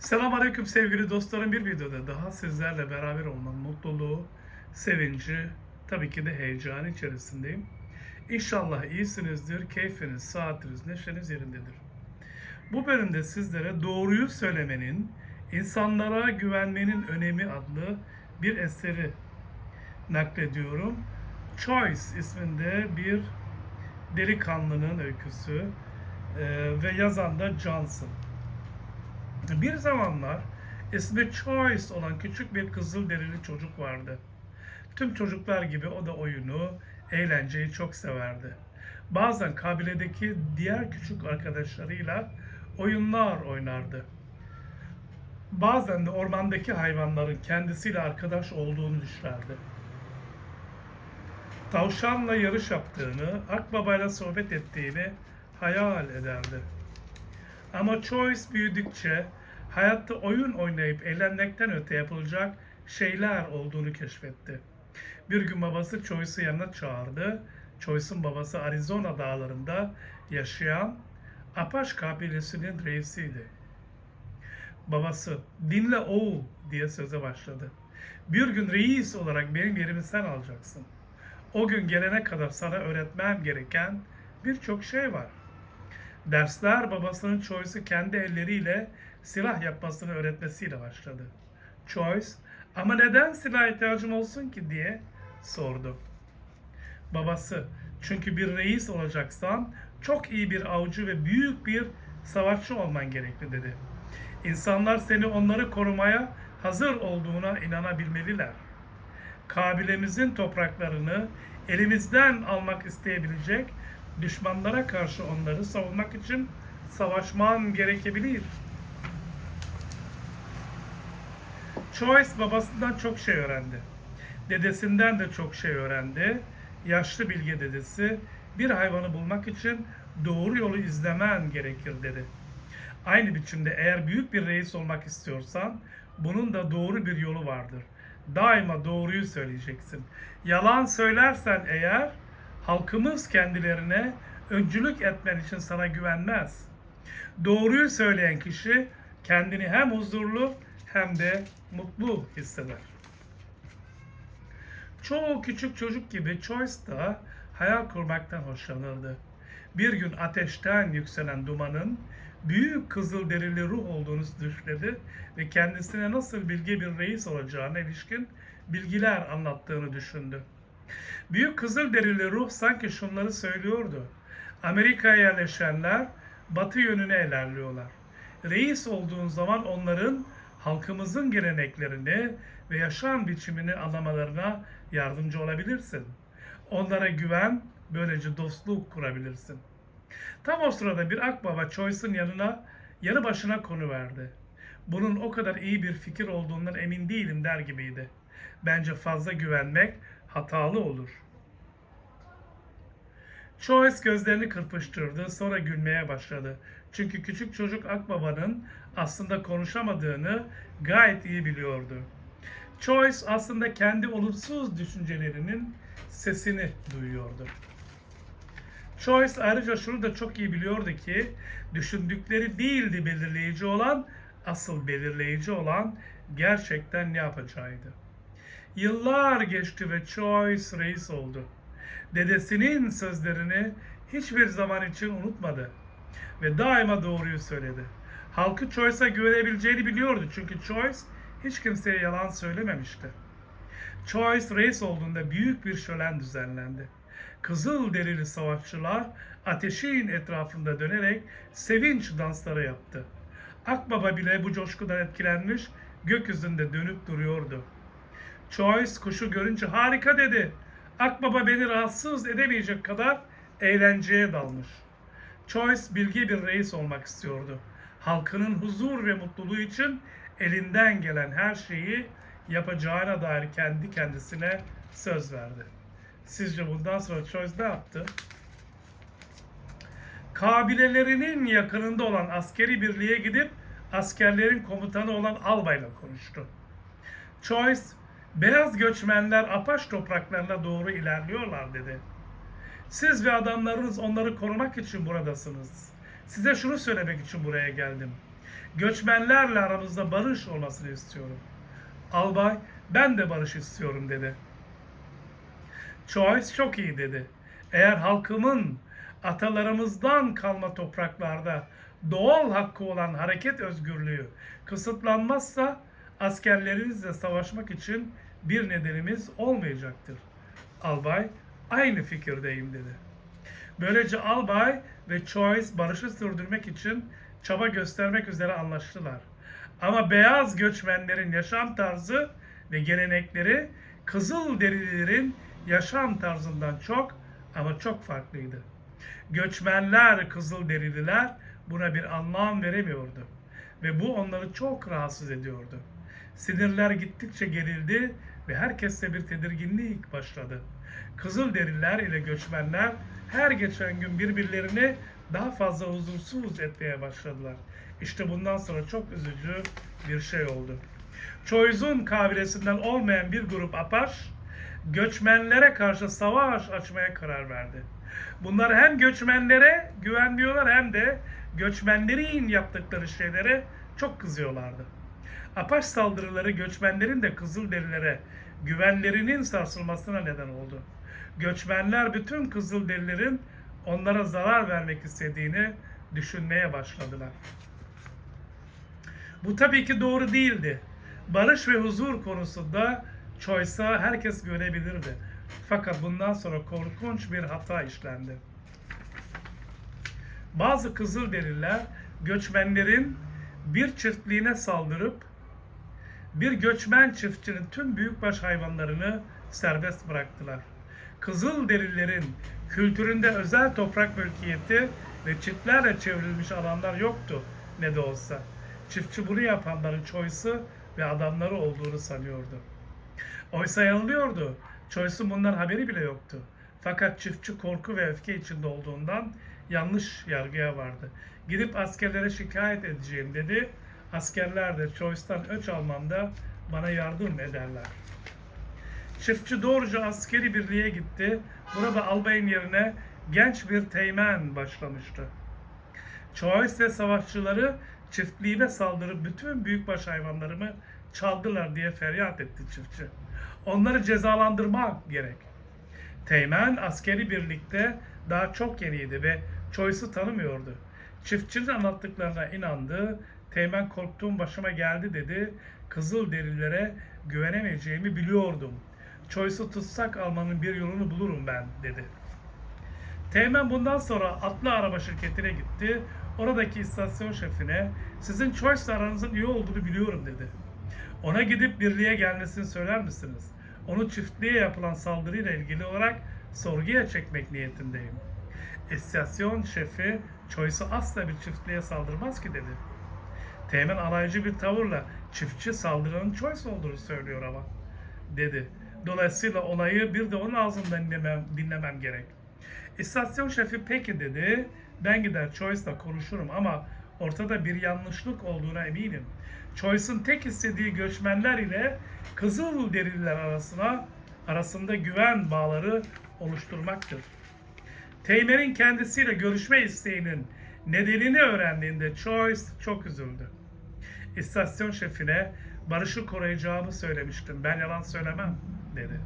Selamünaleyküm sevgili dostlarım. Bir videoda daha sizlerle beraber olmanın mutluluğu, sevinci, tabii ki de heyecanı içerisindeyim. İnşallah iyisinizdir, keyfiniz, saatiniz, neşeniz yerindedir. Bu bölümde sizlere doğruyu söylemenin, insanlara güvenmenin önemi adlı bir eseri naklediyorum. Choice isminde bir delikanlının öyküsü ve yazan da Johnson. Bir zamanlar ismi Choice olan küçük bir kızıl derili çocuk vardı. Tüm çocuklar gibi o da oyunu, eğlenceyi çok severdi. Bazen kabiledeki diğer küçük arkadaşlarıyla oyunlar oynardı. Bazen de ormandaki hayvanların kendisiyle arkadaş olduğunu düşlerdi. Tavşanla yarış yaptığını, akbabayla sohbet ettiğini hayal ederdi. Ama Choice büyüdükçe hayatta oyun oynayıp eğlenmekten öte yapılacak şeyler olduğunu keşfetti. Bir gün babası Choice'ı yanına çağırdı. Choice'un babası Arizona dağlarında yaşayan Apache kabilesinin reisiydi. Babası, dinle oğul diye söze başladı. Bir gün reis olarak benim yerimi sen alacaksın. O gün gelene kadar sana öğretmem gereken birçok şey var. Dersler babasının Choice'ı kendi elleriyle silah yapmasını öğretmesiyle başladı. Choice, ama neden silah ihtiyacım olsun ki diye sordu. Babası, çünkü bir reis olacaksan çok iyi bir avcı ve büyük bir savaşçı olman gerekli dedi. İnsanlar seni onları korumaya hazır olduğuna inanabilmeliler. Kabilemizin topraklarını elimizden almak isteyebilecek düşmanlara karşı onları savunmak için savaşman gerekebilir. Choice babasından çok şey öğrendi. Dedesinden de çok şey öğrendi. Yaşlı bilge dedesi bir hayvanı bulmak için doğru yolu izlemen gerekir dedi. Aynı biçimde eğer büyük bir reis olmak istiyorsan bunun da doğru bir yolu vardır. Daima doğruyu söyleyeceksin. Yalan söylersen eğer halkımız kendilerine öncülük etmen için sana güvenmez. Doğruyu söyleyen kişi kendini hem huzurlu hem de mutlu hisseder. Çoğu küçük çocuk gibi Choice da hayal kurmaktan hoşlanırdı. Bir gün ateşten yükselen dumanın büyük kızıl derili ruh olduğunu düşledi ve kendisine nasıl bilge bir reis olacağına ilişkin bilgiler anlattığını düşündü. Büyük kızıl derili ruh sanki şunları söylüyordu. Amerika'ya yerleşenler batı yönüne ilerliyorlar. Reis olduğun zaman onların halkımızın geleneklerini ve yaşam biçimini anlamalarına yardımcı olabilirsin. Onlara güven, böylece dostluk kurabilirsin. Tam o sırada bir akbaba Choice'ın yanına yanı başına konu verdi. Bunun o kadar iyi bir fikir olduğundan emin değilim der gibiydi. Bence fazla güvenmek hatalı olur. Choice gözlerini kırpıştırdı, sonra gülmeye başladı. Çünkü küçük çocuk Akbaba'nın aslında konuşamadığını gayet iyi biliyordu. Choice aslında kendi olumsuz düşüncelerinin sesini duyuyordu. Choice ayrıca şunu da çok iyi biliyordu ki düşündükleri değildi belirleyici olan, asıl belirleyici olan gerçekten ne yapacağıydı. Yıllar geçti ve Choice reis oldu. Dedesinin sözlerini hiçbir zaman için unutmadı ve daima doğruyu söyledi. Halkı Choice'a güvenebileceğini biliyordu çünkü Choice hiç kimseye yalan söylememişti. Choice reis olduğunda büyük bir şölen düzenlendi. Kızıl derili savaşçılar ateşin etrafında dönerek sevinç dansları yaptı. Akbaba bile bu coşkudan etkilenmiş gökyüzünde dönüp duruyordu. Choice kuşu görünce harika dedi. Akbaba beni rahatsız edemeyecek kadar eğlenceye dalmış. Choice bilgi bir reis olmak istiyordu. Halkının huzur ve mutluluğu için elinden gelen her şeyi yapacağına dair kendi kendisine söz verdi. Sizce bundan sonra Choice ne yaptı? Kabilelerinin yakınında olan askeri birliğe gidip askerlerin komutanı olan albayla konuştu. Choice, beyaz göçmenler Apaş topraklarına doğru ilerliyorlar dedi. Siz ve adamlarınız onları korumak için buradasınız. Size şunu söylemek için buraya geldim. Göçmenlerle aramızda barış olmasını istiyorum. Albay, ben de barış istiyorum dedi. Choice çok iyi dedi. Eğer halkımın atalarımızdan kalma topraklarda doğal hakkı olan hareket özgürlüğü kısıtlanmazsa askerlerimizle savaşmak için bir nedenimiz olmayacaktır. Albay aynı fikirdeyim dedi. Böylece Albay ve Choice barışı sürdürmek için çaba göstermek üzere anlaştılar. Ama beyaz göçmenlerin yaşam tarzı ve gelenekleri kızıl derililerin yaşam tarzından çok ama çok farklıydı. Göçmenler kızıl derililer buna bir anlam veremiyordu ve bu onları çok rahatsız ediyordu. Sinirler gittikçe gerildi ve herkeste bir tedirginlik başladı. Kızılderililer ile göçmenler her geçen gün birbirlerini daha fazla huzursuz etmeye başladılar. İşte bundan sonra çok üzücü bir şey oldu. Choice'un kabilesinden olmayan bir grup Apache göçmenlere karşı savaş açmaya karar verdi. Bunlar hem göçmenlere güvenmiyorlar hem de göçmenlerin yaptıkları şeylere çok kızıyorlardı. Apache saldırıları göçmenlerin de Kızılderililere güvenlerinin sarsılmasına neden oldu. Göçmenler bütün Kızılderililerin onlara zarar vermek istediğini düşünmeye başladılar. Bu tabii ki doğru değildi. Barış ve huzur konusunda Choice'a herkes görebilirdi. Fakat bundan sonra korkunç bir hata işlendi. Bazı Kızılderililer göçmenlerin bir çiftliğine saldırıp bir göçmen çiftçinin tüm büyükbaş hayvanlarını serbest bıraktılar. Kızılderililerin kültüründe özel toprak mülkiyeti ve çitlerle çevrilmiş alanlar yoktu ne de olsa. Çiftçi bunu yapanların Choice'ı ve adamları olduğunu sanıyordu. Oysa yanılıyordu. Choice'un bundan haberi bile yoktu. Fakat çiftçi korku ve öfke içinde olduğundan yanlış yargıya vardı. Gidip askerlere şikayet edeceğim dedi. Askerler de Choice'tan öç almamda bana yardım ederler. Çiftçi doğruca askeri birliğe gitti. Burada albayın yerine genç bir teğmen başlamıştı. Choice ve savaşçıları çiftliğime saldırıp bütün büyükbaş hayvanlarımı çaldılar diye feryat etti çiftçi. Onları cezalandırmak gerek. Teğmen askeri birlikte daha çok yeniydi ve Choice'u tanımıyordu. Çiftçinin anlattıklarına inandı. Teğmen korktuğum başıma geldi dedi. Kızıl derilere güvenemeyeceğimi biliyordum. Choice'u tutsak almanın bir yolunu bulurum ben dedi. Teğmen bundan sonra atlı araba şirketine gitti. Oradaki istasyon şefine sizin Choice'la aranızın iyi olduğunu biliyorum dedi. Ona gidip birliğe gelmesini söyler misiniz? Onu çiftliğe yapılan saldırıyla ilgili olarak sorguya çekmek niyetindeyim. İstasyon şefi Choice'u asla bir çiftliğe saldırmaz ki dedi. Teğmen alaycı bir tavırla çiftçi saldıranın Choice olduğunu söylüyor ama dedi. Dolayısıyla olayı bir de onun ağzından dinlemem, dinlemem gerek. İstasyon şefi peki dedi. Ben gider Choice'la konuşurum ama ortada bir yanlışlık olduğuna eminim. Choice'ın tek istediği göçmenler ile Kızılderililer arasına arasında güven bağları oluşturmaktır. Teğmen'in kendisiyle görüşme isteğinin nedenini öğrendiğinde Choice çok üzüldü. İstasyon şefine barışı koruyacağımı söylemiştim. Ben yalan söylemem dedi.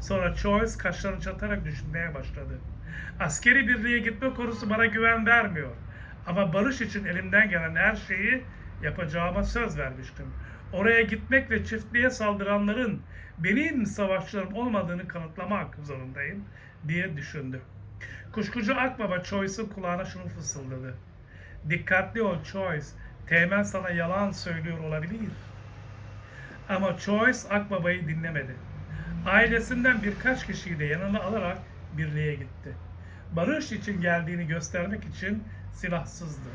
Sonra Choice kaşlarını çatarak düşünmeye başladı. Askeri birliğe gitme konusu bana güven vermiyor. Ama barış için elimden gelen her şeyi yapacağıma söz vermiştim. Oraya gitmek ve çiftliğe saldıranların benim savaşçılarım olmadığını kanıtlamak zorundayım diye düşündü. Kuşkucu Akbaba Choice'ın kulağına şunu fısıldadı. Dikkatli ol Choice, Teğmen sana yalan söylüyor olabilir. Ama Choice Akbaba'yı dinlemedi. Ailesinden birkaç kişiyi de yanına alarak birliğe gitti. Barış için geldiğini göstermek için silahsızdı.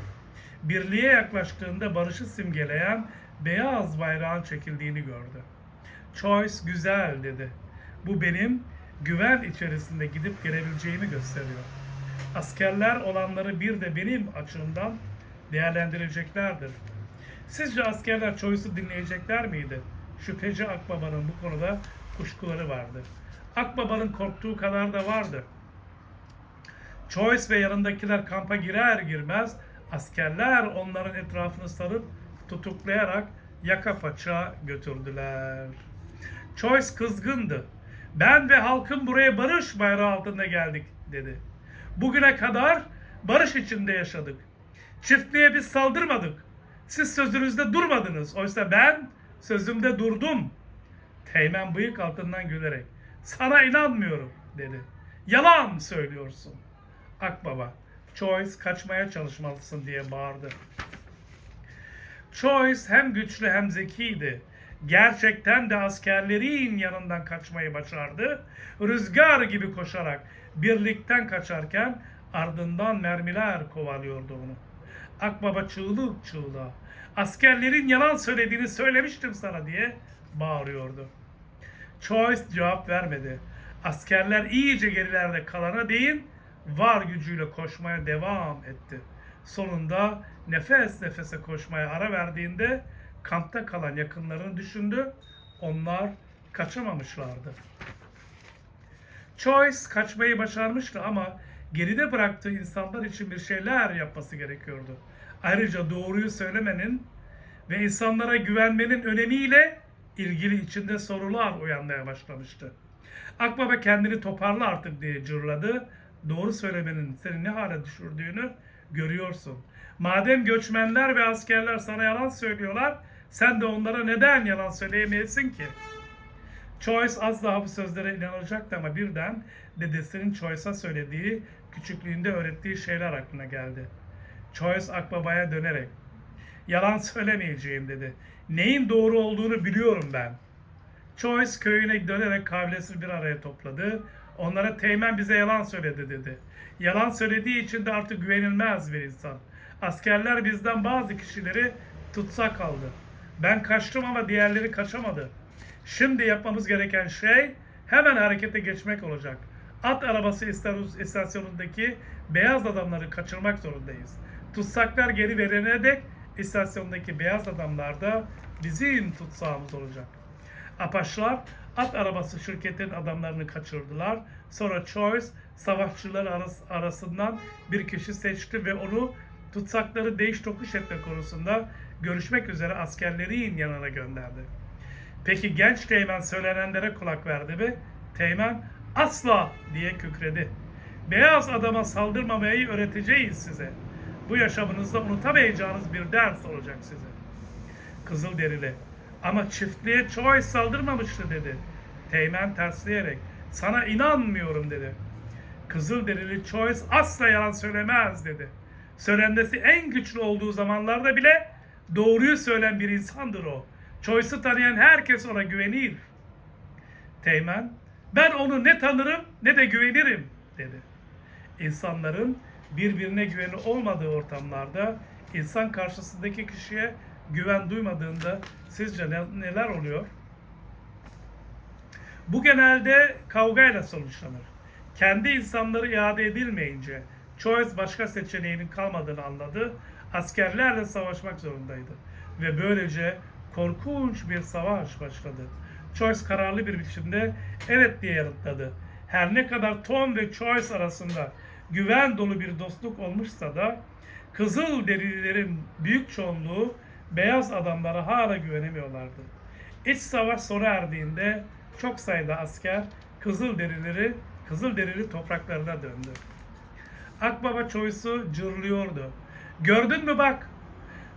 Birliğe yaklaştığında barışı simgeleyen beyaz bayrağın çekildiğini gördü. Choice güzel dedi. Bu benim güven içerisinde gidip gelebileceğimi gösteriyor. Askerler olanları bir de benim açımdan değerlendireceklerdir. Sizce askerler Choice'u dinleyecekler miydi? Şüpheci Akbaba'nın bu konuda kuşkuları vardı. Akbaba'nın korktuğu kadar da vardı. Choice ve yanındakiler kampa girer girmez askerler onların etrafını sarıp tutuklayarak yaka paça götürdüler. Choice kızgındı. Ben ve halkım buraya barış bayrağı altında geldik dedi. Bugüne kadar barış içinde yaşadık. Çiftliğe biz saldırmadık. Siz sözünüzde durmadınız. Oysa ben sözümde durdum. Teğmen bıyık altından gülerek. Sana inanmıyorum dedi. Yalan söylüyorsun. Akbaba, Choice kaçmaya çalışmalısın diye bağırdı. Choice hem güçlü hem zekiydi. Gerçekten de askerlerin yanından kaçmayı başardı. Rüzgar gibi koşarak birlikten kaçarken ardından mermiler kovalıyordu onu. Akbaba çığlık çığlığa askerlerin yalan söylediğini söylemiştim sana diye bağırıyordu. Choice cevap vermedi. Askerler iyice gerilerde kalana değin var gücüyle koşmaya devam etti. Sonunda nefes nefese koşmaya ara verdiğinde kampta kalan yakınlarını düşündü. Onlar kaçamamışlardı. Choice kaçmayı başarmıştı ama geride bıraktığı insanlar için bir şeyler yapması gerekiyordu. Ayrıca doğruyu söylemenin ve insanlara güvenmenin önemiyle ilgili içinde sorular uyanmaya başlamıştı. Akbaba kendini toparla artık diye cırladı. Doğru söylemenin seni ne hale düşürdüğünü görüyorsun. Madem göçmenler ve askerler sana yalan söylüyorlar, sen de onlara neden yalan söyleyemeyesin ki? Choice az daha bu sözlere inanacaktı ama birden dedesinin Choice'a söylediği, küçüklüğünde öğrettiği şeyler aklına geldi. Choice Akbaba'ya dönerek, yalan söylemeyeceğim dedi. Neyin doğru olduğunu biliyorum ben. Choice köyüne dönerek kabilesini bir araya topladı. Onlara Teğmen bize yalan söyledi dedi. Yalan söylediği için de artık güvenilmez bir insan. Askerler bizden bazı kişileri tutsak aldı. Ben kaçtım ama diğerleri kaçamadı. Şimdi yapmamız gereken şey hemen harekete geçmek olacak. At arabası istasyon- istasyonundaki beyaz adamları kaçırmak zorundayız. Tutsaklar geri verene dek istasyondaki beyaz adamlar da bizim tutsağımız olacak. Apaçlar at arabası şirketin adamlarını kaçırdılar. Sonra Choice savaşçılar aras- arasından bir kişi seçti ve onu tutsakları değiş tokuş etme konusunda görüşmek üzere askerlerin yanına gönderdi. Peki genç Teğmen söylenenlere kulak verdi mi? Teğmen asla diye kükredi. Beyaz adama saldırmamayı öğreteceğiz size. Bu yaşamınızda unutamayacağınız bir ders olacak size. Kızılderili. Ama çiftliğe Choice saldırmamıştı dedi. Teğmen tersleyerek. Sana inanmıyorum dedi. Kızılderili Choice asla yalan söylemez dedi. Söylendesi en güçlü olduğu zamanlarda bile doğruyu söyleyen bir insandır o. Choice'ı tanıyan herkes ona güvenir. Teğmen, ben onu ne tanırım ne de güvenirim dedi. İnsanların birbirine güveni olmadığı ortamlarda insan karşısındaki kişiye güven duymadığında sizce ne- neler oluyor? Bu genelde kavgayla sonuçlanır. Kendi insanları iade edilmeyince Choice başka seçeneğinin kalmadığını anladı. Askerlerle savaşmak zorundaydı. Ve böylece korkunç bir savaş başladı. Choice kararlı bir biçimde evet diye yanıtladı. Her ne kadar Tom ve Choice arasında güven dolu bir dostluk olmuşsa da Kızıl derililerin büyük çoğunluğu beyaz adamlara hala güvenemiyorlardı. İç savaş sona erdiğinde çok sayıda asker Kızıl derileri Kızıl derili topraklarına döndü. Akbaba Choice'u cırlıyordu. Gördün mü bak,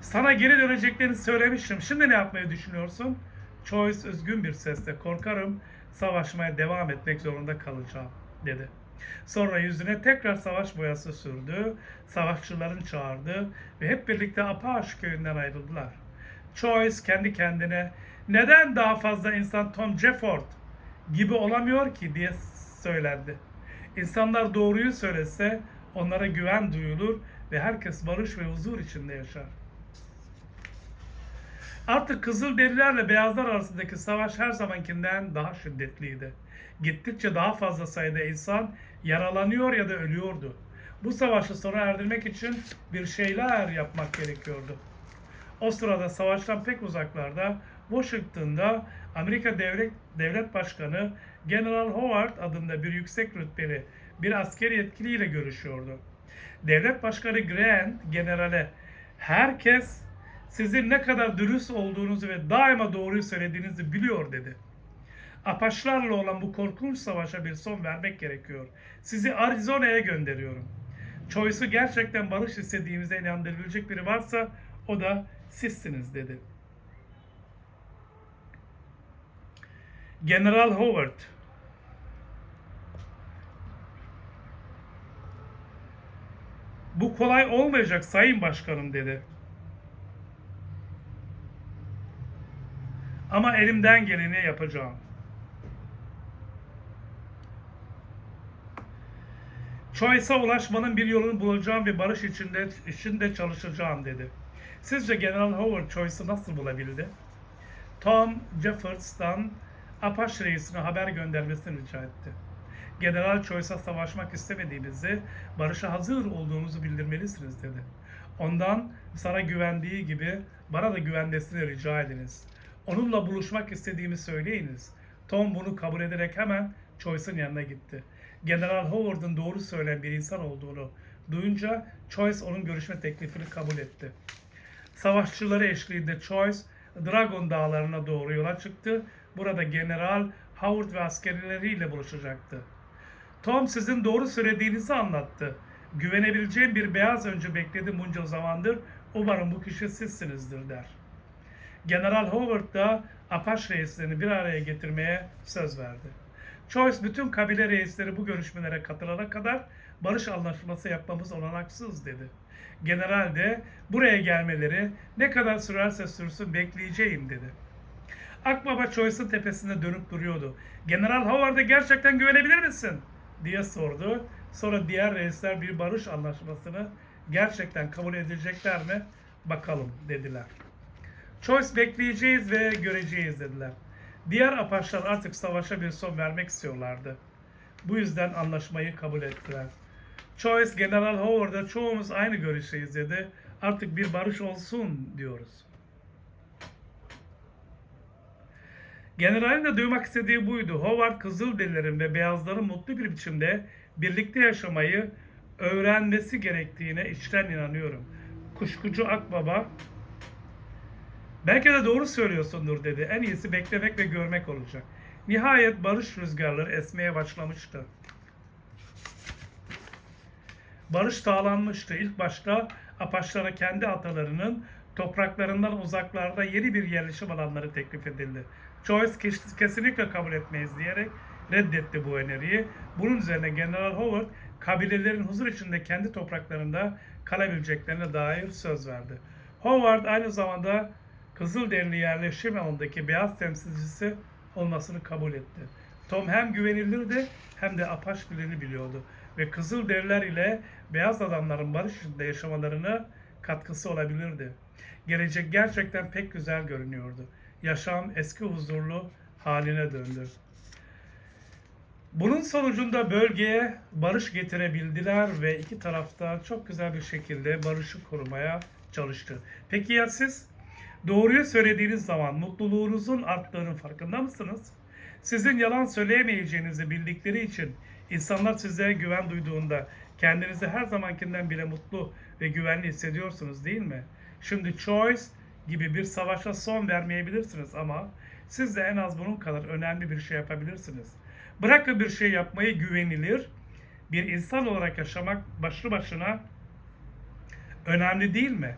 sana geri döneceklerini söylemiştim. Şimdi ne yapmayı düşünüyorsun? Choice üzgün bir sesle korkarım savaşmaya devam etmek zorunda kalacağım dedi. Sonra yüzüne tekrar savaş boyası sürdü, savaşçıların çağırdı ve hep birlikte Apache köyünden ayrıldılar. Choice kendi kendine neden daha fazla insan Tom Jefford gibi olamıyor ki diye söylendi. İnsanlar doğruyu söylese onlara güven duyulur ve herkes barış ve huzur içinde yaşar. Artık Kızılderililerle Beyazlar arasındaki savaş her zamankinden daha şiddetliydi. Gittikçe daha fazla sayıda insan yaralanıyor ya da ölüyordu. Bu savaşı sona erdirmek için bir şeyler yapmak gerekiyordu. O sırada savaştan pek uzaklarda Washington'da Amerika Devlet, Devlet Başkanı General Howard adında bir yüksek rütbeli bir askeri yetkiliyle görüşüyordu. Devlet Başkanı Grant generale herkes sizin ne kadar dürüst olduğunuzu ve daima doğruyu söylediğinizi biliyor dedi. Apaçlarla olan bu korkunç savaşa bir son vermek gerekiyor. Sizi Arizona'ya gönderiyorum. Choice'u gerçekten barış istediğimize inandırabilecek biri varsa o da sizsiniz dedi. General Howard Bu kolay olmayacak sayın başkanım dedi. Ama elimden geleni yapacağım. Choice'a ulaşmanın bir yolunu bulacağım ve barış içinde, içinde çalışacağım dedi. Sizce General Howard Choice'ı nasıl bulabildi? Tom Jeffords'tan Apache reisine haber göndermesini rica etti. General Choice'a savaşmak istemediğimizi, barışa hazır olduğumuzu bildirmelisiniz dedi. Ondan sana güvendiği gibi bana da güvenmesini rica ediniz. Onunla buluşmak istediğimi söyleyiniz. Tom bunu kabul ederek hemen Choice'ın yanına gitti. General Howard'ın doğru söyleyen bir insan olduğunu duyunca Choice onun görüşme teklifini kabul etti. Savaşçıları eşliğinde Choice, Dragon dağlarına doğru yola çıktı. Burada General Howard ve askerleriyle buluşacaktı. Tom sizin doğru söylediğinizi anlattı. Güvenebileceğim bir beyaz öncü bekledim bunca zamandır. Umarım bu kişi sizsinizdir der. General Howard da Apache reislerini bir araya getirmeye söz verdi. Choice bütün kabile reisleri bu görüşmelere katılana kadar barış anlaşması yapmamız olanaksız dedi. General de buraya gelmeleri ne kadar sürerse sürsün bekleyeceğim dedi. Akbaba Choice'ın tepesinde dönüp duruyordu. General Howard'a gerçekten güvenebilir misin? Diye sordu. Sonra diğer reisler bir barış anlaşmasını gerçekten kabul edecekler mi? Bakalım dediler. Choice bekleyeceğiz ve göreceğiz dediler. Diğer Apaçlar artık savaşa bir son vermek istiyorlardı. Bu yüzden anlaşmayı kabul ettiler. Choice General Howard'a çoğumuz aynı görüşteyiz dedi. Artık bir barış olsun diyoruz. Generalin de duymak istediği buydu. Howard Kızılderililerin ve beyazların mutlu bir biçimde birlikte yaşamayı öğrenmesi gerektiğine içten inanıyorum. Kuşkucu Akbaba belki de doğru söylüyorsundur dedi. En iyisi beklemek ve görmek olacak. Nihayet barış rüzgarları esmeye başlamıştı. Barış sağlanmıştı. İlk başta Apaçlara kendi atalarının topraklarından uzaklarda yeni bir yerleşim alanları teklif edildi. Choice kes- kesinlikle kabul etmeyiz diyerek reddetti bu öneriyi. Bunun üzerine General Howard kabilelerin huzur içinde kendi topraklarında kalabileceklerine dair söz verdi. Howard aynı zamanda Kızılderili yerleşim alanındaki beyaz temsilcisi olmasını kabul etti. Tom hem güvenilirdi hem de Apache dilini biliyordu ve Kızılderililer ile beyaz adamların barış içinde yaşamalarına katkısı olabilirdi. Gelecek gerçekten pek güzel görünüyordu. Yaşam eski huzurlu haline döndü. Bunun sonucunda bölgeye barış getirebildiler ve iki tarafta çok güzel bir şekilde barışı korumaya çalıştı. Peki ya siz? Doğruyu söylediğiniz zaman mutluluğunuzun arttığının farkında mısınız? Sizin yalan söyleyemeyeceğinizi bildikleri için insanlar sizlere güven duyduğunda kendinizi her zamankinden bile mutlu ve güvenli hissediyorsunuz değil mi? Şimdi Choice gibi bir savaşa son vermeyebilirsiniz ama siz de en az bunun kadar önemli bir şey yapabilirsiniz. Bırakın bir şey yapmayı güvenilir, bir insan olarak yaşamak başlı başına önemli değil mi?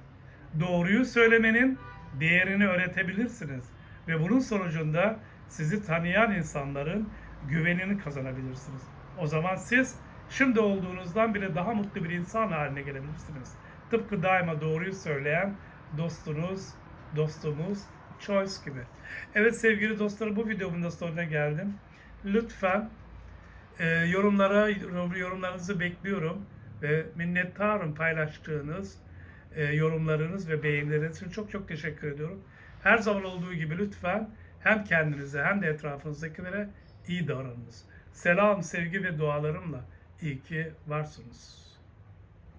Doğruyu söylemenin değerini öğretebilirsiniz ve bunun sonucunda sizi tanıyan insanların güvenini kazanabilirsiniz. O zaman siz şimdi olduğunuzdan bile daha mutlu bir insan haline gelebilirsiniz. Tıpkı daima doğruyu söyleyen dostunuz, dostumuz Choice gibi. Evet sevgili dostlarım bu videomun da sonuna geldim. Lütfen e, yorumlara yorumlarınızı bekliyorum ve minnettarım paylaştığınız e, yorumlarınız ve beğenileriniz için çok çok teşekkür ediyorum. Her zaman olduğu gibi lütfen hem kendinize hem de etrafınızdakilere iyi davranınız. Selam, sevgi ve dualarımla iyi ki varsınız.